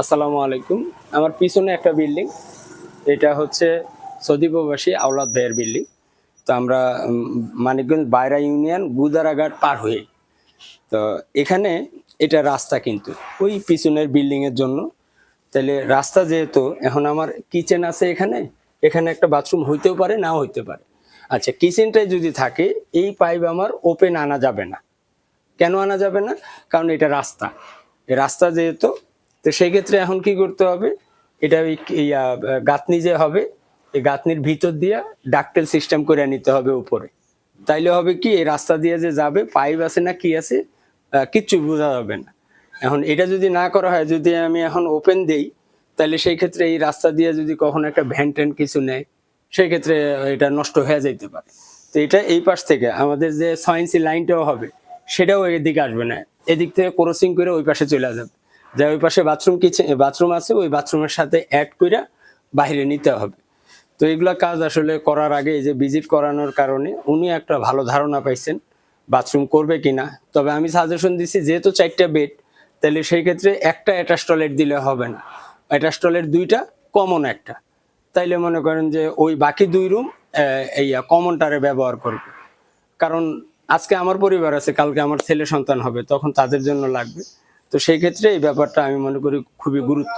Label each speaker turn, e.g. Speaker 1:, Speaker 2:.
Speaker 1: আসসালামু আলাইকুম। আমার পিছনে একটা বিল্ডিং, এটা হচ্ছে সৌদি আওলাদ ভাইয়ের বিল্ডিং। তো আমরা মানিকগঞ্জ বাইরা ইউনিয়ন গুদারাঘাট পার হয়ে। তো এখানে এটা রাস্তা কিন্তু, ওই পিছনের বিল্ডিংয়ের জন্য। তাহলে রাস্তা যেহেতু, এখন আমার কিচেন আছে এখানে এখানে একটা বাথরুম হইতেও পারে, নাও হইতে পারে। আচ্ছা কিচেনটাই যদি থাকে, এই পাইপ আমার ওপেন আনা যাবে না। কেন আনা যাবে না? কারণ এটা রাস্তা। রাস্তা যেহেতু তো সেই ক্ষেত্রে এখন কি করতে হবে? এটা ওই গাঁথনি যে হবে, এই গাঁথনির ভিতর দিয়ে ডাক্টেল সিস্টেম করে নিতে হবে উপরে। তাইলে হবে কি, এই রাস্তা দিয়ে যে যাবে পাইপ আছে না কি আছে কিচ্ছু বোঝা যাবে না। এখন এটা যদি না করা হয়, যদি আমি এখন ওপেন দেই তাহলে সেই ক্ষেত্রে এই রাস্তা দিয়ে যদি কখনো একটা ভ্যান ট্যান কিছু নেয়, সেই ক্ষেত্রে এটা নষ্ট হয়ে যেতে পারে। তো এটা এই পাশ থেকে, আমাদের যে ইঞ্চি লাইনটাও হবে, সেটাও এদিকে আসবে না। এদিক থেকে ক্রসিং করে ওই পাশে চলে যাবে। যা ওই পাশে বাথরুম কিচেন বাথরুম আছে, ওই বাথরুমের সাথে অ্যাড করে বাইরে নিতে হবে। তো এগুলা কাজ আসলে করার আগে এই যে ভিজিট করানোর কারণে উনি একটা ভালো ধারণা পাইছেন বাথরুম করবে কিনা। তবে আমি সাজেশন দিছি, যেহেতু চারটা বেড তাহলে সেই ক্ষেত্রে একটা অ্যাটাচ টয়লেট দিলে হবে না। অ্যাটাচ টয়লেট দুইটা কমন একটা। তাইলে মনে করেন যে ওই বাকি দুই রুম এই কমনটারে ব্যবহার করবে। কারণ আজকে আমার পরিবার আছে, কালকে আমার ছেলে সন্তান হবে, তখন তাদের জন্য লাগবে। তো সেই ক্ষেত্রে এই ব্যাপারটা আমি মনে করি খুবই গুরুত্ব।